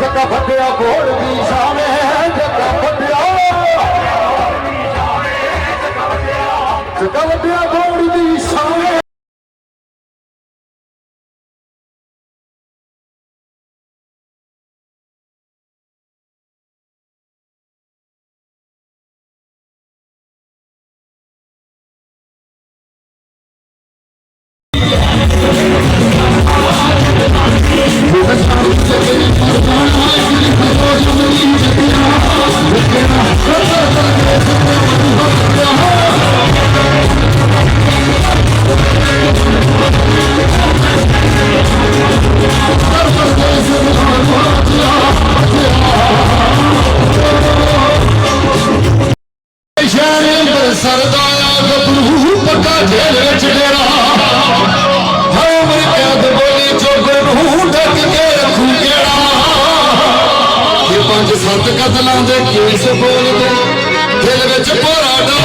ਜੱਗਾ ਫੱਟਿਆ ਘੋੜ ਦੀ ਸ਼ਾਮੇ ਜੱਗਾ ਫੱਟਿਆ ਜੱਗਾ ਫੱਟਿਆ ਘੋੜ ਦੀ ਸ਼ਾਮੇ ਅੰਦਰ ਗੱਭਰੂ ਪੱਕਾ ਢੇਰ ਵਿੱਚ ਡੇਰਾ। ਹਰ ਉਮਰ ਕੈਦ ਬੋਲੀ ਚੋਗਰ ਨੂੰ ਢੱਕ ਕੇ ਰੱਖੂ ਕਿਹੜਾ? ਇਹ ਪੰਜ ਸੱਤ ਕਤਲਾਂ ਦੇ ਕੇਸ ਬੋਲਦੇ ਦਿਲ ਵਿੱਚ ਭੋਰਾ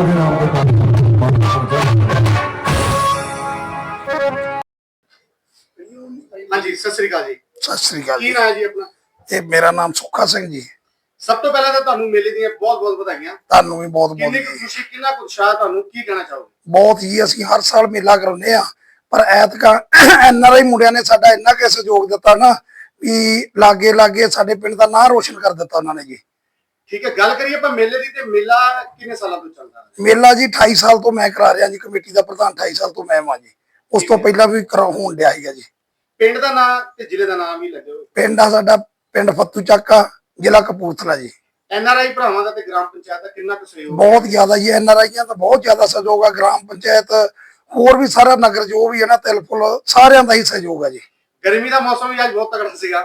ਵਾਰੀ ਦਰਬਾਰ ਦੇ ਨਾਮ ਤੇ ਕੰਮ ਹਾਂਜੀ ਸਤਿ ਸ੍ਰੀ ਅਕਾਲ ਜੀ। ਸਤਿ ਸ੍ਰੀ ਅਕਾਲ ਕੀ ਜੀ। ਨਾਮ ਹੈ ਜੀ ਆਪਣਾ? ਇਹ ਮੇਰਾ ਨਾਮ ਸੁੱਖਾ ਸਿੰਘ ਜੀ। ਸਭ ਤੋਂ ਪਹਿਲਾਂ ਤਾਂ ਤੁਹਾਨੂੰ ਮੇਲੇ ਦੀਆਂ ਬਹੁਤ ਬਹੁਤ ਵਧਾਈਆਂ। ਤੁਹਾਨੂੰ ਵੀ ਬਹੁਤ ਕਿੰਨੀ ਬਹੁਤ ਖੁਸ਼ੀ ਕਿੰਨਾ ਕੁ ਉਤਸ਼ਾਹ ਤੁਹਾਨੂੰ ਕੀ ਕਹਿਣਾ ਚਾਹੋਗੇ? ਬਹੁਤ ਹੀ ਅਸੀਂ ਹਰ ਸਾਲ ਮੇਲਾ ਕਰਾਉਂਦੇ ਆ ਪਰ ਐਤਕਾਂ ਐਨਆਰਆਈ ਮੁੰਡਿਆਂ ਨੇ ਸਾਡਾ ਇੰਨਾ ਕਿ ਸਹਿਯੋਗ ਦਿੱਤਾ ਨਾ ਵੀ ਲਾਗੇ ਲਾਗੇ ਸਾਡੇ ਪਿੰਡ ਦਾ ਨਾਂ ਰੋਸ਼ਨ ਕਰ ਦਿੱਤਾ ਉਹਨਾਂ ਨੇ ਜੀ। ਠੀਕ ਹੈ ਗੱਲ ਕਰੀਏ ਆਪਾਂ ਮੇਲੇ ਦੀ ਤੇ ਮੇਲਾ ਕਿੰਨੇ ਸਾਲਾਂ ਤੋਂ ਚੱਲਦਾ ਹੈ? ਮੇਲਾ ਜੀ 28 ਸਾਲ ਤੋਂ ਮੈਂ ਕਰਾ ਰਿਹਾ ਜੀ ਕਮੇਟੀ ਦਾ ਪ੍ਰਧਾਨ 28 ਸਾਲ ਤੋਂ ਮੈਂ ਹਾਂ ਜੀ। ਉਸ ਤੋਂ ਪਹਿਲਾਂ ਵੀ ਕਰਾ ਹੋਣ ਡਿਆ ਸੀਗਾ ਜੀ। ਪਿੰਡ ਦਾ ਨਾਮ ਤੇ ਜ਼ਿਲ੍ਹੇ ਦਾ ਨਾਮ ਵੀ ਲੱਗੇ ਹੋਏ ਪਿੰਡ ਆ ਸਾਡਾ ਪਿੰਡ ਫੱਤੂ ਚੱਕਾ ਜ਼ਿਲ੍ਹਾ ਕਪੂਰਥਲਾ ਜੀ। ਐਨ ਆਰ ਆਈ ਭਰਾਵਾਂ ਦਾ ਤੇ ਗ੍ਰਾਮ ਪੰਚਾਇਤ ਦਾ ਕਿੰਨਾ ਕੁ ਸਹਿਯੋਗ ਬਹੁਤ ਜ਼ਿਆਦਾ ਜੀ ਐਨਆਰਆਈਆਂ ਦਾ ਬਹੁਤ ਜ਼ਿਆਦਾ ਸਹਿਯੋਗ ਆ ਗ੍ਰਾਮ ਪੰਚਾਇਤ ਹੋਰ ਵੀ ਸਾਰਾ ਨਗਰ ਜੋ ਵੀ ਹੈ ਨਾ ਤਿਲਫੁਲ ਸਾਰਿਆਂ ਦਾ ਹੀ ਸਹਿਯੋਗ ਆ ਜੀ। ਗਰਮੀ ਦਾ ਮੌਸਮ ਵੀ ਅੱਜ ਬਹੁਤ ਤਗੜਾ ਸੀਗਾ।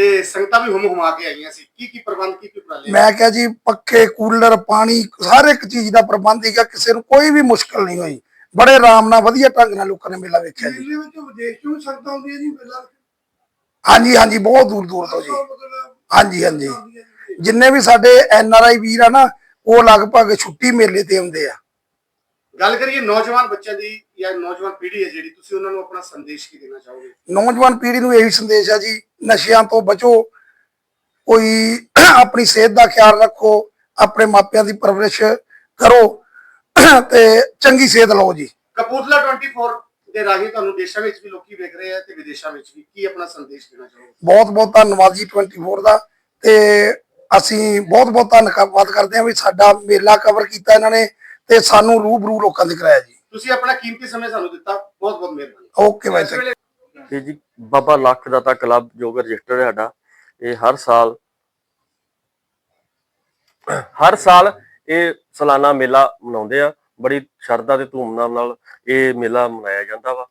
ਤੇ ਸੰਗਤਾਂ ਵੀ ਹੁਮ ਹੁਮਾ ਕੇ ਆਈਆਂ ਸੀ। ਕੀ ਕੀ ਪ੍ਰਬੰਧ ਕੀ ਕੀ ਉਪਰਾਲੇ ਮੈਂ ਕਿਹਾ ਜੀ ਪੱਖੇ ਕੂਲਰ ਪਾਣੀ ਹਰ ਇੱਕ ਚੀਜ਼ ਦਾ ਪ੍ਰਬੰਧ ਸੀਗਾ ਕਿਸੇ ਨੂੰ ਕੋਈ ਵੀ ਮੁਸ਼ਕਲ ਨਹੀਂ ਹੋਈ। ਬੜੇ ਆਰਾਮ ਨਾਲ ਵਧੀਆ ਢੰਗ ਨਾਲ ਲੋਕਾਂ ਨੇ ਮੇਲਾ ਵੇਖਿਆ ਜੀ। ਦਿੱਲੀ ਵਿੱਚ ਵਿਦੇਸ਼ ਤੋਂ ਵੀ ਸੰਗਤਾਂ ਆਉਂਦੀਆਂ ਜੀ ਪਹਿਲਾਂ ਹਾਂਜੀ ਹਾਂਜੀ ਬਹੁਤ ਦੂਰ ਦੂਰ ਤੋਂ ਜੀ। ਹਾਂਜੀ ਹਾਂਜੀ। ਜਿੰਨੇ ਵੀ ਸਾਡੇ ਐਨ ਆਰ ਆਈ ਵੀਰ ਆ ਨਾ ਉਹ ਲਗਭਗ ਛੁੱਟੀ ਮੇਲੇ ਤੇ ਆਉਂਦੇ ਆ। ਗੱਲ ਕਰੀਏ ਨੌਜਵਾਨ ਬੱਚਿਆਂ ਦੀ ਜਾਂ ਨੌਜਵਾਨ ਪੀੜ੍ਹੀ ਹੈ ਜਿਹੜੀ ਤੁਸੀਂ ਉਹਨਾਂ ਨੂੰ ਆਪਣਾ ਸੰਦੇਸ਼ ਕੀ ਦੇਣਾ ਚਾਹੋਗੇ? ਨੌਜਵਾਨ ਪੀੜ੍ਹੀ ਨੂੰ ਇਹੀ ਸੰਦੇਸ਼ ਆ ਜੀ ਨਸ਼ਿਆਂ ਤੋਂ ਬਚੋ। ਕੋਈ ਆਪਣੀ ਸਿਹਤ ਦਾ ਖਿਆਲ ਰੱਖੋ ਆਪਣੇ ਮਾਪਿਆਂ ਦੀ ਪਰਵਰਿਸ਼ ਕਰੋ ਤੇ ਚੰਗੀ ਸਿਹਤ ਲਓ ਜੀ। ਕਪੂਰਥਲਾ 24 ਦੇ ਰਾਹੀਂ ਤੁਹਾਨੂੰ ਦੇਸ਼ਾਂ ਵਿੱਚ ਵੀ ਲੋਕੀ ਵੇਖ ਰਹੇ ਆ ਤੇ ਵਿਦੇਸ਼ਾਂ ਵਿੱਚ ਵੀ ਕੀ ਆਪਣਾ ਸੰਦੇਸ਼ ਦੇਣਾ ਚਾਹੋਗੇ? ਬਹੁਤ ਬਹੁਤ ਧੰਨਵਾਦ ਜੀ 24 ਦਾ ਤੇ ਅਸੀਂ ਬਹੁਤ ਬਹੁਤ ਧੰਨਵਾਦ ਕਰਦੇ ਹਾਂ ਵੀ ਸਾਡਾ ਮੇਲਾ ਕਵਰ ਕੀਤਾ ਇਹਨਾਂ ਨੇ ਤੇ ਸਾਨੂੰ ਰੂਬਰੂ ਲੋਕਾਂ ਦੇ ਕਰਾਇਆ ਜੀ। ਤੁਸੀਂ ਆਪਣਾ ਕੀਮਤੀ ਸਮੇਂ ਸਾਨੂੰ ਦਿੱਤਾ। ਬਹੁਤ ਬਹੁਤ ਮਿਹਰਬਾਨੀ ਓਕੇ ਬਾਈ ਇਹ ਜੀ ਬਾਬਾ ਲੱਖ ਦਾਤਾ ਕਲੱਬ ਜੋ ਕਿ ਰਜਿਸਟਰ ਹੈ ਸਾਡਾ, ਇਹ ਹਰ ਸਾਲ ਹਰ ਸਾਲ ਇਹ ਸਾਲਾਨਾ ਮੇਲਾ ਮਨਾਉਂਦੇ ਆ, ਬੜੀ ਸ਼ਰਧਾ ਤੇ ਧੂਮਧਾਮ ਨਾਲ ਇਹ ਮੇਲਾ ਮਨਾਇਆ ਜਾਂਦਾ ਵਾ।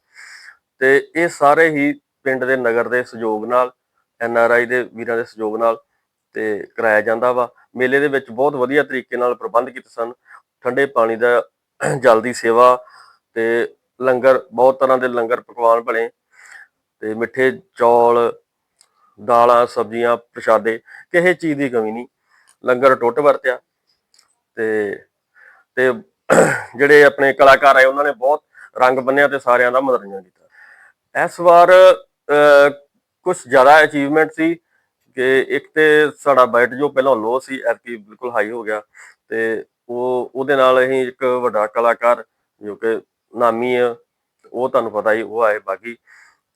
ਤੇ ਇਹ ਸਾਰੇ ਹੀ ਪਿੰਡ ਦੇ ਨਗਰ ਦੇ ਸਹਿਯੋਗ ਨਾਲ, ਐਨ ਆਰ ਆਈ ਦੇ ਵੀਰਾਂ ਦੇ ਸਹਿਯੋਗ ਨਾਲ ਤੇ ਕਰਾਇਆ ਜਾਂਦਾ ਵਾ। ਮੇਲੇ ਦੇ ਵਿੱਚ ਬਹੁਤ ਵਧੀਆ ਤਰੀਕੇ ਨਾਲ ਪ੍ਰਬੰਧ ਕੀਤੇ ਸਨ। ਠੰਡੇ ਪਾਣੀ ਦਾ ਜਲ ਦੀ ਸੇਵਾ ਤੇ ਲੰਗਰ, ਬਹੁਤ ਤਰ੍ਹਾਂ ਦੇ ਲੰਗਰ ਪਕਵਾਨ ਬਣੇ। ਤੇ ਮਿੱਠੇ ਚੌਲ, ਦਾਲਾਂ, ਸਬਜ਼ੀਆਂ, ਪ੍ਰਸ਼ਾਦੇ, ਕਿਸੇ ਚੀਜ਼ ਦੀ ਕਮੀ ਨਹੀਂ। ਲੰਗਰ ਟੁੱਟ ਵਰਤਿਆ ਤੇ ਤੇ ਜਿਹੜੇ ਆਪਣੇ ਕਲਾਕਾਰ ਆਏ, ਉਹਨਾਂ ਨੇ ਬਹੁਤ ਰੰਗ ਬੰਨਿਆ ਤੇ ਸਾਰਿਆਂ ਦਾ ਮਨੋਰੰਜਨ ਕੀਤਾ। ਇਸ ਵਾਰ ਕੁਝ ਜ਼ਿਆਦਾ ਅਚੀਵਮੈਂਟ ਸੀ ਕਿ ਇੱਕ ਤੇ ਸਾਡਾ ਬਜਟ ਜੋ ਪਹਿਲਾਂ ਲੋ ਸੀ, ਐਤਕੀ ਬਿਲਕੁਲ ਹਾਈ ਹੋ ਗਿਆ ਤੇ ਉਹ, ਉਹਦੇ ਨਾਲ ਅਸੀਂ ਇੱਕ ਵੱਡਾ ਕਲਾਕਾਰ ਜੋ ਕਿ ਨਾਮੀ ਹੈ ਉਹ ਤੁਹਾਨੂੰ ਪਤਾ ਹੀ, ਉਹ ਆਏ ਬਾਕੀ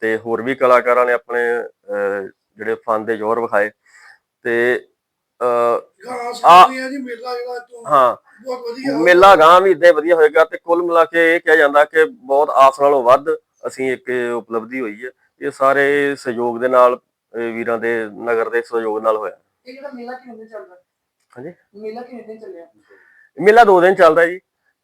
ਤੇ ਹੋਰ ਵੀ ਕਲਾਕਾਰਾਂ ਨੇ ਆਪਣੇ ਅਹ, ਜਿਹੜੇ ਫਨ ਦੇ ਜ਼ੋਰ ਵਿਖਾਏ ਤੇ ਆ ਜੀ ਮੇਲਾ ਜਿਹੜਾ ਤੋਂ ਹਾਂ ਬਹੁਤ ਵਧੀਆ ਮੇਲਾ ਗਾਂ ਵੀ ਇਦਾਂ ਵਧੀਆ ਹੋਏਗਾ ਤੇ ਕੁੱਲ ਮਿਲਾ ਕੇ ਇਹ ਕਿਹਾ ਜਾਂਦਾ ਕਿ ਬਹੁਤ ਆਸ ਨਾਲੋਂ ਵੱਧ ਅਸੀਂ ਇੱਕ ਉਪਲਬਧੀ ਹੋਈ ਹੈ। ਇਹ ਸਾਰੇ ਸਹਿਯੋਗ ਦੇ ਨਾਲ ਵੀਰਾਂ ਦੇ ਨਗਰ ਦੇ ਸਹਿਯੋਗ ਨਾਲ ਹੋਇਆ। ਇਹ ਜਿਹੜਾ ਮੇਲਾ ਕਿੰਨੇ ਦਿਨ ਚੱਲਦਾ? ਹਾਂਜੀ? ਮੇਲਾ ਕਿੰਨੇ ਦਿਨ ਚੱਲਿਆ? ਮੇਲਾ ਦੋ ਦਿਨ ਚੱਲਦਾ ਜੀ।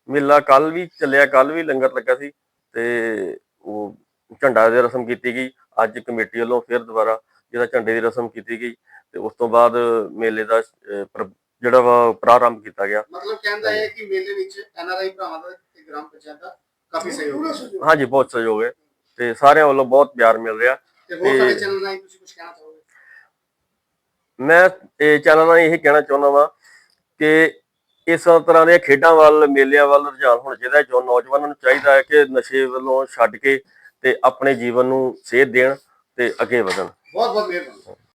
ਮੇਲਾ ਕੱਲ ਵੀ ਚੱਲਿਆ ਕੱਲ ਵੀ ਲੰਗਰ ਲੱਗਾ ਸੀ ਤੇ ਉਹ ਝੰਡਾ ਦੀ ਰਸਮ ਕੀਤੀ ਗਈ ਅੱਜ ਕਮੇਟੀ ਵੱਲੋਂ ਫਿਰ ਦੁਬਾਰਾ ਜਿਹਦਾ ਝੰਡੇ ਦੀ ਰਸਮ ਕੀਤੀ ਗਈ ਤੇ ਉਸ ਤੋਂ ਬਾਅਦ ਮੇਲੇ ਦਾ ਜਿਹੜਾ ਵਾ ਪ੍ਰਾਰੰਭ ਕੀਤਾ ਗਿਆ। ਮਤਲਬ ਕਹਿੰਦਾ ਹੈ ਕਿ ਮੇਲੇ ਵਿੱਚ ਐਨਆਰਆਈ ਭਰਾਵਾਂ ਦਾ ਤੇ ਗ੍ਰਾਮ ਪੰਚਾਇਤ ਦਾ ਕਾਫੀ ਸਹਿਯੋਗ ਹੈ। ਹਾਂਜੀ ਬਹੁਤ ਸਹਿਯੋਗ ਹੈ ਤੇ ਸਾਰਿਆਂ ਵੱਲੋਂ ਬਹੁਤ ਪਿਆਰ ਮਿਲ ਰਿਹਾ ਤੇ ਹੋਰ ਤੇ- ਸਾਡੇ ਚੈਨਲ ਰਾਹੀਂ ਤੁਸੀਂ ਕੁਝ ਕਹਿਣਾ ਚਾਹੋਗੇ? ਮੈਂ ਇਹ ਚੈਨਲ ਨਾਲ ਇਹ ਕਹਿਣਾ ਚਾਹੁੰਦਾ ਵਾਂ ਕਿ ਇਸ ਤਰ੍ਹਾਂ ਦੀਆਂ ਖੇਡਾਂ ਵੱਲ ਮੇਲਿਆਂ ਵੱਲ ਰੁਝਾਨ ਹੋਣਾ ਚਾਹੀਦਾ ਹੈ। ਜੋ ਨੌਜਵਾਨਾਂ ਨੂੰ ਚਾਹੀਦਾ ਹੈ ਕਿ ਨਸ਼ੇ ਵੱਲੋਂ ਛੱਡ ਕੇ ਤੇ ਆਪਣੇ ਜੀਵਨ ਨੂੰ ਸੇਧ ਦੇਣ ਤੇ ਅੱਗੇ ਵਧਣ। ਬਹੁਤ ਬਹੁਤ ਮਿਹਰਬਾਨੀ।